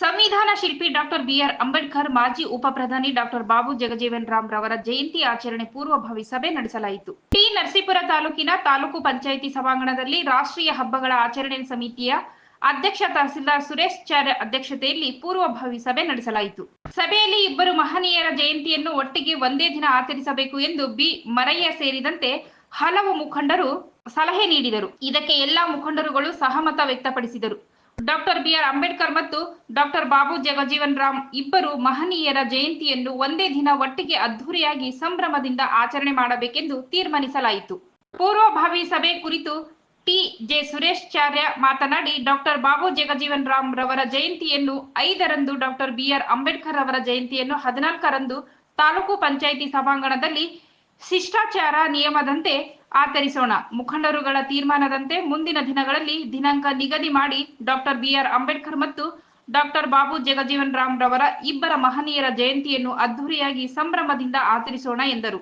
ಸಂವಿಧಾನ ಶಿಲ್ಪಿ doctor B R Ambedkar, ಮಾಜಿ ಉಪ ಪ್ರಧಾನಿ ಡಾಕ್ಟರ್ ಬಾಬು ಜಗಜೀವನ್ ರಾಮ್ ರವರ ಜಯಂತಿ ಆಚರಣೆ ಪೂರ್ವಭಾವಿ ಸಭೆ ನಡೆಸಲಾಯಿತು. ಟಿ ನರಸೀಪುರ ತಾಲೂಕಿನ ತಾಲೂಕು ಪಂಚಾಯಿತಿ ಸಭಾಂಗಣದಲ್ಲಿ ರಾಷ್ಟ್ರೀಯ ಹಬ್ಬಗಳ ಆಚರಣೆ ಸಮಿತಿಯ ಅಧ್ಯಕ್ಷ ತಹಸೀಲ್ದಾರ್ ಸುರೇಶ್ ಚಾರ್ ಅಧ್ಯಕ್ಷತೆಯಲ್ಲಿ ಪೂರ್ವಭಾವಿ ಸಭೆ ನಡೆಸಲಾಯಿತು. ಸಭೆಯಲ್ಲಿ ಇಬ್ಬರು ಮಹನೀಯರ ಜಯಂತಿಯನ್ನು ಒಟ್ಟಿಗೆ ಒಂದೇ ದಿನ ಆಚರಿಸಬೇಕು ಎಂದು ಬಿ ಮರಯ್ಯ ಸೇರಿದಂತೆ ಹಲವು ಮುಖಂಡರು ಸಲಹೆ ನೀಡಿದರು. ಇದಕ್ಕೆ ಎಲ್ಲಾ ಮುಖಂಡರುಗಳು ಸಹಮತ ವ್ಯಕ್ತಪಡಿಸಿದರು. ಡಾಕ್ಟರ್ ಬಿಆರ್ ಅಂಬೇಡ್ಕರ್ ಮತ್ತು ಡಾಕ್ಟರ್ ಬಾಬು ಜಗಜೀವನ್ ರಾಮ್ ಇಬ್ಬರು ಮಹನೀಯರ ಜಯಂತಿಯನ್ನು ಒಂದೇ ದಿನ ಒಟ್ಟಿಗೆ ಅದ್ಧೂರಿಯಾಗಿ ಸಂಭ್ರಮದಿಂದ ಆಚರಣೆ ಮಾಡಬೇಕೆಂದು ತೀರ್ಮಾನಿಸಲಾಯಿತು. ಪೂರ್ವಭಾವಿ ಸಭೆ ಕುರಿತು ಟಿ ಜೆ ಸುರೇಶ್ ಚಾರ್ಯ ಮಾತನಾಡಿ, ಡಾಕ್ಟರ್ ಬಾಬು ಜಗಜೀವನ್ ರಾಮ್ ರವರ ಜಯಂತಿಯನ್ನು ಐದರಂದು ಡಾಕ್ಟರ್ ಬಿಆರ್ ಅಂಬೇಡ್ಕರ್ ಅವರ ಜಯಂತಿಯನ್ನು ಹದಿನಾಲ್ಕರಂದು ತಾಲೂಕು ಪಂಚಾಯಿತಿ ಸಭಾಂಗಣದಲ್ಲಿ ಶಿಷ್ಟಾಚಾರ ನಿಯಮದಂತೆ ಆಚರಿಸೋಣ. ಮುಖಂಡರುಗಳ ತೀರ್ಮಾನದಂತೆ ಮುಂದಿನ ದಿನಗಳಲ್ಲಿ ದಿನಾಂಕ ನಿಗದಿ ಮಾಡಿ ಡಾಕ್ಟರ್ ಬಿಆರ್ ಅಂಬೇಡ್ಕರ್ ಮತ್ತು ಡಾಕ್ಟರ್ ಬಾಬು ಜಗಜೀವನ್ ರಾಮ್ ರವರ ಇಬ್ಬರ ಮಹನೀಯರ ಜಯಂತಿಯನ್ನು ಅದ್ಧೂರಿಯಾಗಿ ಸಂಭ್ರಮದಿಂದ ಆಚರಿಸೋಣ ಎಂದರು.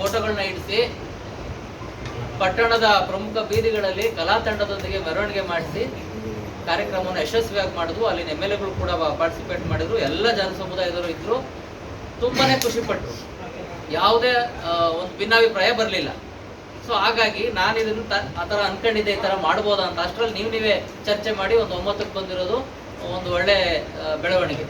ಫೋಟೋಗಳನ್ನ ಇಡಿಸಿ ಪಟ್ಟಣದ ಪ್ರಮುಖ ಬೀದಿಗಳಲ್ಲಿ ಕಲಾ ತಂಡದೊಂದಿಗೆ ಮೆರವಣಿಗೆ ಮಾಡಿಸಿ ಕಾರ್ಯಕ್ರಮವನ್ನು ಯಶಸ್ವಿಯಾಗಿ ಮಾಡಿದ್ರು. ಅಲ್ಲಿನ ಎಂ ಎಲ್ ಎಗಳು ಕೂಡ ಪಾರ್ಟಿಸಿಪೇಟ್ ಮಾಡಿದ್ರು. ಎಲ್ಲ ಜನ ಸಮುದಾಯದವರು ಇದ್ರು. ತುಂಬಾನೇ ಖುಷಿ ಪಟ್ಟರು ಯಾವುದೇ ಒಂದು ಭಿನ್ನಾಭಿಪ್ರಾಯ ಬರಲಿಲ್ಲ. ಸೊ ಹಾಗಾಗಿ ನಾನು ಇದನ್ನು ತ- ಆ ಥರ ಅನ್ಕೊಂಡಿದ್ದೆ, ಈ ಥರ ಮಾಡ್ಬೋದಾ ಅಂತ. ಅಷ್ಟರಲ್ಲಿ ನೀವು ನೀವೇ ಚರ್ಚೆ ಮಾಡಿ ಒಂದು ಒಮ್ಮತಕ್ಕೆ ಬಂದಿರೋದು ಒಂದು ಒಳ್ಳೆ ಬೆಳವಣಿಗೆ.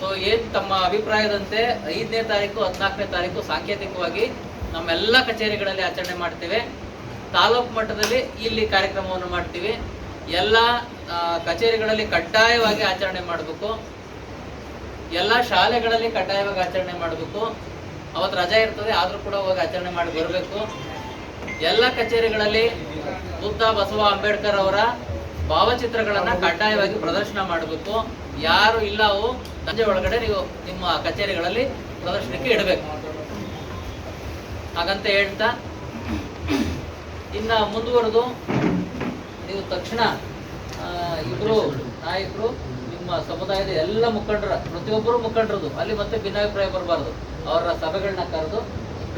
ಸೊ ಏನು ತಮ್ಮ ಅಭಿಪ್ರಾಯದಂತೆ ಐದನೇ ತಾರೀಕು, ಹದಿನಾಲ್ಕನೇ ತಾರೀಕು ಸಾಂಕೇತಿಕವಾಗಿ ನಮ್ಮೆಲ್ಲ ಕಚೇರಿಗಳಲ್ಲಿ ಆಚರಣೆ ಮಾಡ್ತೇವೆ. ತಾಲೂಕು ಮಟ್ಟದಲ್ಲಿ ಇಲ್ಲಿ ಕಾರ್ಯಕ್ರಮವನ್ನು ಮಾಡ್ತೀವಿ. ಎಲ್ಲ ಕಚೇರಿಗಳಲ್ಲಿ ಕಡ್ಡಾಯವಾಗಿ ಆಚರಣೆ ಮಾಡಬೇಕು. ಎಲ್ಲ ಶಾಲೆಗಳಲ್ಲಿ ಕಡ್ಡಾಯವಾಗಿ ಆಚರಣೆ ಮಾಡಬೇಕು. ಅವತ್ತು ರಜಾ ಇರ್ತದೆ ಆದರೂ ಕೂಡ ಹೋಗಿ ಆಚರಣೆ ಮಾಡಿ ಬರಬೇಕು. ಎಲ್ಲ ಕಚೇರಿಗಳಲ್ಲಿ ಬುದ್ಧ ಬಸವ ಅಂಬೇಡ್ಕರ್ ಅವರ ಭಾವಚಿತ್ರಗಳನ್ನ ಕಡ್ಡಾಯವಾಗಿ ಪ್ರದರ್ಶನ ಮಾಡಬೇಕು. ಯಾರು ಇಲ್ಲ ಅವು ಸಂಜೆ ಒಳಗಡೆ ನೀವು ನಿಮ್ಮ ಕಚೇರಿಗಳಲ್ಲಿ ಪ್ರದರ್ಶನಕ್ಕೆ ಇಡಬೇಕು. ಹಾಗಂತ ಹೇಳ್ತಾ ಇನ್ನ ಮುಂದುವರೆದು ನೀವು ತಕ್ಷಣ ಆ, ಇಬ್ರು ನಾಯಕರು ಸಮುದಾಯದ ಎಲ್ಲ ಮುಖಂಡರ, ಪ್ರತಿಯೊಬ್ಬರು ಮುಖಂಡರದು. ಅಲ್ಲಿ ಮತ್ತೆ ಭಿನ್ನಾಭಿಪ್ರಾಯ ಬರಬಾರದು. ಅವರ ಸಭೆಗಳನ್ನ ಕರೆದು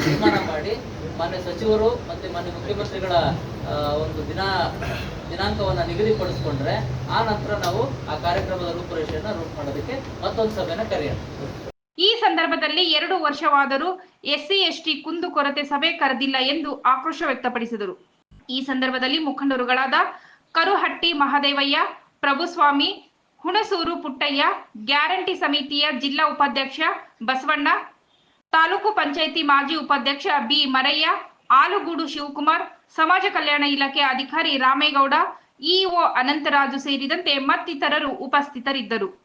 ತೀರ್ಮಾನ ಮಾಡಿ, ಮಾನ್ಯ ಸಚಿವರು ಮತ್ತೆ ಮಾನ್ಯ ಮುಖ್ಯಮಂತ್ರಿಗಳ ಒಂದು ದಿನ, ದಿನಾಂಕವನ್ನ ನಿಗದಿಪಡಿಸ್ಕೊಂಡ್ರೆ ಆ ನಂತರ ನಾವು ಆ ಕಾರ್ಯಕ್ರಮದ ರೂಪುರೇಷೆಯನ್ನ ರೂಪ ಮಾಡೋದಕ್ಕೆ ಮತ್ತೊಂದು ಸಭೆನ ಕರೆಯೋಣ. ಈ ಸಂದರ್ಭದಲ್ಲಿ ಎರಡು ವರ್ಷವಾದರೂ ಎಸ್ಸಿ, ಎಸ್ಟಿ ಕುಂದು ಕೊರತೆ ಸಭೆ ಕರೆದಿಲ್ಲ ಎಂದು ಆಕ್ರೋಶ ವ್ಯಕ್ತಪಡಿಸಿದರು. ಈ ಸಂದರ್ಭದಲ್ಲಿ ಮುಖಂಡರುಗಳಾದ ಕರುಹಟ್ಟಿ ಮಹದೇವಯ್ಯ ಪ್ರಭುಸ್ವಾಮಿ ಹುಣಸೂರು ಪುಟ್ಟಯ್ಯ, ಗ್ಯಾರಂಟಿ ಸಮಿತಿಯ ಜಿಲ್ಲಾ ಉಪಾಧ್ಯಕ್ಷ ಬಸವಣ್ಣ, ತಾಲೂಕು ಪಂಚಾಯಿತಿ ಮಾಜಿ ಉಪಾಧ್ಯಕ್ಷ ಬಿ ಮರಯ್ಯ ಆಲುಗೂಡು ಶಿವಕುಮಾರ್, ಸಮಾಜ ಕಲ್ಯಾಣ ಇಲಾಖೆ ಅಧಿಕಾರಿ ರಾಮೇಗೌಡ, ಇಒ ಅನಂತರಾಜು ಸೇರಿದಂತೆ ಮತ್ತಿತರರು ಉಪಸ್ಥಿತರಿದ್ದರು.